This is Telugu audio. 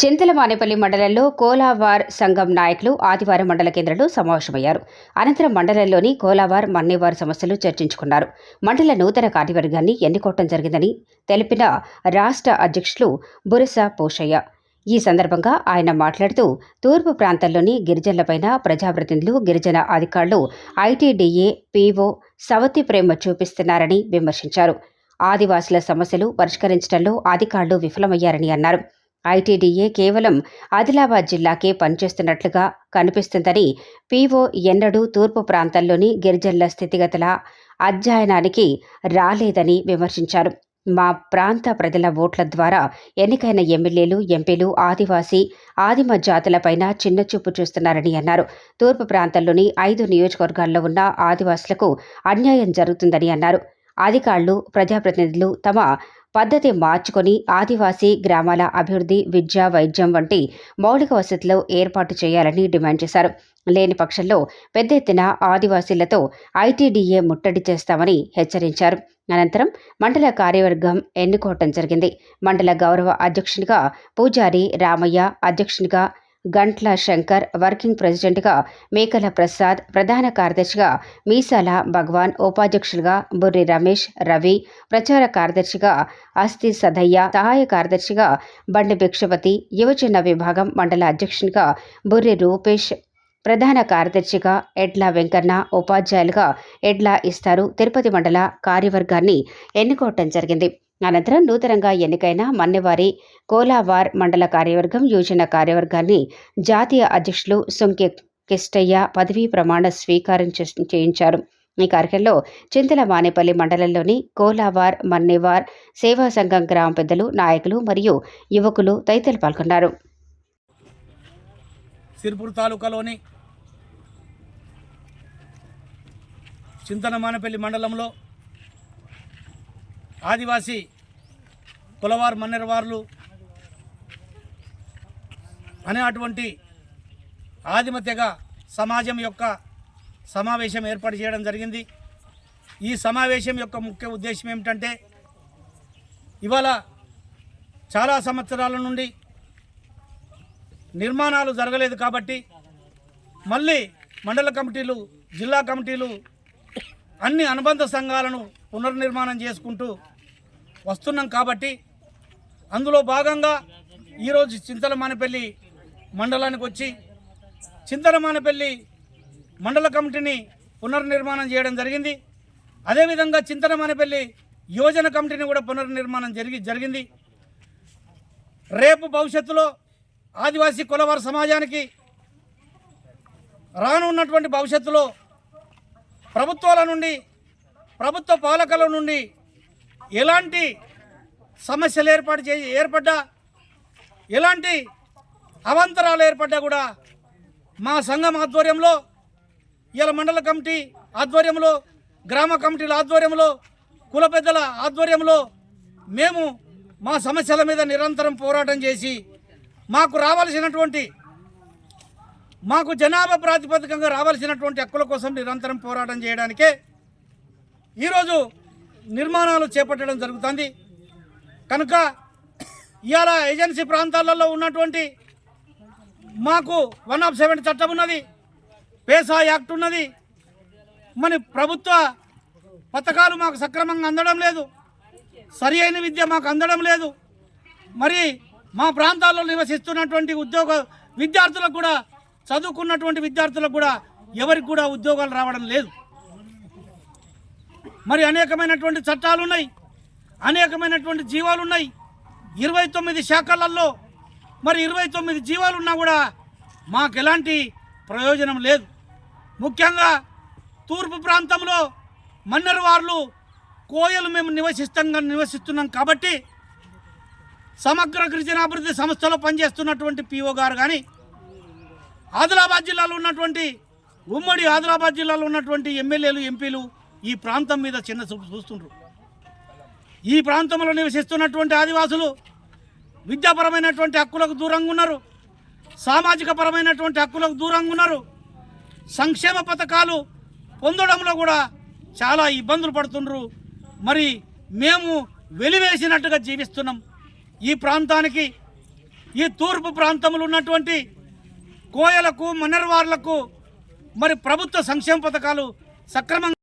చింతలమానేపల్లి మండలంలో కోలావార్ సంఘం నాయకులు ఆదివారం మండల కేంద్రంలో సమావేశమయ్యారు. అనంతరం మండలంలోని కోలావార్ మన్నేవార్ సమస్యలు చర్చించుకున్నారు. మండల నూతన కార్యవర్గాన్ని ఎన్నుకోవటం జరిగిందని తెలిపిన రాష్ట్ర అధ్యక్షులు బురస పోషయ్య. ఈ సందర్భంగా ఆయన మాట్లాడుతూ తూర్పు ప్రాంతాల్లోని గిరిజనులపైన ప్రజాప్రతినిధులు గిరిజన అధికారులు ఐటీడీఏ పీఓ సవతి ప్రేమ చూపిస్తున్నారని విమర్శించారు. ఆదివాసుల సమస్యలు పరిష్కరించడంలో అధికారులు విఫలమయ్యారని అన్నారు. ఐటీడీఏ కేవలం ఆదిలాబాద్ జిల్లాకే పనిచేస్తున్నట్లుగా కనిపిస్తుందని పీఓ ఎన్నడూ తూర్పు ప్రాంతంలోని గిరిజనుల స్థితిగతుల అధ్యయనానికి రాలేదని విమర్శించారు. మా ప్రాంత ప్రజల ఓట్ల ద్వారా ఎన్నికైన ఎమ్మెల్యేలు ఎంపీలు ఆదివాసీ ఆదిమ జాతులపైన చిన్నచూపు చూస్తున్నారని అన్నారు. తూర్పు ప్రాంతంలోని ఐదు నియోజకవర్గాల్లో ఉన్న ఆదివాసులకు అన్యాయం జరుగుతుందని అన్నారు. అధికారులు ప్రజాప్రతినిధులు తమ పద్ధతి మార్చుకొని ఆదివాసీ గ్రామాల అభివృద్ధి విద్య వైద్యం వంటి మౌలిక వసతులు ఏర్పాటు చేయాలని డిమాండ్ చేశారు. లేని పక్షంలో పెద్ద ఎత్తున ఆదివాసీలతో ఐటీడీఏ ముట్టడి చేస్తామని హెచ్చరించారు. అనంతరం మండల కార్యవర్గం ఎన్నుకోవటం జరిగింది. మండల గౌరవ అధ్యక్షునిగా పూజారి రామయ్య అధ్యక్షునిగా గంట్ల శంకర్ వర్కింగ్ ప్రెసిడెంట్గా మేకల ప్రసాద్ ప్రధాన కార్యదర్శిగా మీసాల భగవాన్ ఉపాధ్యక్షులుగా బుర్రి రమేష్ రవి ప్రచార కార్యదర్శిగా అస్థి సదయ్య సహాయ కార్యదర్శిగా బండి భిక్షపతి యువజన విభాగం మండల అధ్యక్షునిగా బుర్రి రూపేష్ ప్రధాన కార్యదర్శిగా ఎడ్ల వెంకన్న ఉపాధ్యాయులుగా ఎడ్ల ఇస్తారు తిరుపతి మండల కార్యవర్గాన్ని ఎన్నుకోవటం జరిగింది. అనంతరం నూతనంగా ఎన్నికైన మన్నెవారి కోలావార్ మండల కార్యవర్గం యోజన కార్యవర్గాన్ని జాతీయ అధ్యక్షులు సుంకె కిష్టయ్య పదవీ ప్రమాణ స్వీకారం చేయించారు. ఈ కార్యక్రమంలో చింతల మానేపల్లి మండలంలోని కోలావార్ మన్నేవార్ సేవా సంఘం గ్రామ పెద్దలు నాయకులు మరియు యువకులు తదితరులు పాల్గొన్నారు. సిర్పూర్ తాలూకాలోని చింతనమానపల్లి మండలంలో ఆదివాసీ కులవారు మన్నెరవార్లు అనే అటువంటి ఆదిమ సమాజం యొక్క సమావేశం ఏర్పాటు చేయడం జరిగింది. ఈ సమావేశం యొక్క ముఖ్య ఉద్దేశం ఏమిటంటే ఇవాళ చాలా సంవత్సరాల నుండి నిర్మాణాలు జరగలేదు కాబట్టి మళ్ళీ మండల కమిటీలు జిల్లా కమిటీలు అన్ని అనుబంధ సంఘాలను పునర్నిర్మాణం చేసుకుంటూ వస్తున్నాం కాబట్టి అందులో భాగంగా ఈరోజు చింతలమానపల్లి మండలానికి వచ్చి చింతలమానపల్లి మండల కమిటీని పునర్నిర్మాణం చేయడం జరిగింది. అదేవిధంగా చింతలమానపల్లి యువజన కమిటీని కూడా పునర్నిర్మాణం జరిగి జరిగింది. రేపు భవిష్యత్తులో ఆదివాసీ కులవారి సమాజానికి రానున్నటువంటి భవిష్యత్తులో ప్రభుత్వాల నుండి ప్రభుత్వ పాలకుల నుండి ఎలాంటి సమస్యలు ఏర్పాటు చే ఏర్పడ్డా ఎలాంటి అవంతరాలు ఏర్పడ్డా కూడా మా సంఘం ఆధ్వర్యంలో ఇలా మండల కమిటీ ఆధ్వర్యంలో గ్రామ కమిటీల ఆధ్వర్యంలో కుల పెద్దల ఆధ్వర్యంలో మేము మా సమస్యల మీద నిరంతరం పోరాటం చేసి మాకు రావాల్సినటువంటి మాకు జనాభా ప్రాతిపదికంగా రావాల్సినటువంటి హక్కుల కోసం నిరంతరం పోరాటం చేయడానికే ఈరోజు నిర్మాణాలు చేపట్టడం జరుగుతుంది. కనుక ఇవాళ ఏజెన్సీ ప్రాంతాలలో ఉన్నటువంటి మాకు వన్ ఆఫ్ సెవెన్ చట్టం ఉన్నది పేసా యాక్ట్ ఉన్నది. మన ప్రభుత్వ పథకాలు మాకు సక్రమంగా అందడం లేదు. సరి అయిన విద్య మాకు అందడం లేదు. మరి మా ప్రాంతాల్లో నివసిస్తున్నటువంటి ఉద్యోగ విద్యార్థులకు కూడా చదువుకున్నటువంటి విద్యార్థులకు కూడా ఎవరికి కూడా ఉద్యోగాలు రావడం లేదు. మరి అనేకమైనటువంటి చట్టాలు ఉన్నాయి అనేకమైనటువంటి జీవాలు ఉన్నాయి. ఇరవై తొమ్మిది శాఖలలో మరి ఇరవై తొమ్మిది జీవాలు ఉన్నా కూడా మాకు ఎలాంటి ప్రయోజనం లేదు. ముఖ్యంగా తూర్పు ప్రాంతంలో మన్నెరవార్లు కోయలు మేము నివసిస్తాం నివసిస్తున్నాం కాబట్టి సమగ్ర గిరిజనాభివృద్ధి సంస్థలో పనిచేస్తున్నటువంటి పిఓ గారు కానీ ఆదిలాబాద్ జిల్లాలో ఉన్నటువంటి ఉమ్మడి ఆదిలాబాద్ జిల్లాలో ఉన్నటువంటి ఎమ్మెల్యేలు ఎంపీలు ఈ ప్రాంతం మీద చిన్న చూపు చూస్తుండ్రు. ఈ ప్రాంతంలో నివసిస్తున్నటువంటి ఆదివాసులు విద్యాపరమైనటువంటి హక్కులకు దూరంగా ఉన్నారు. సామాజిక పరమైనటువంటి హక్కులకు దూరంగా ఉన్నారు. సంక్షేమ పథకాలు పొందడంలో కూడా చాలా ఇబ్బందులు పడుతుండ్రు. మరి మేము వెలివేసినట్టుగా జీవిస్తున్నాం. ఈ ప్రాంతానికి ఈ తూర్పు ప్రాంతంలో ఉన్నటువంటి కోయలకు మనర్వార్లకు మరి ప్రభుత్వ సంక్షేమ పథకాలు సక్రమంగా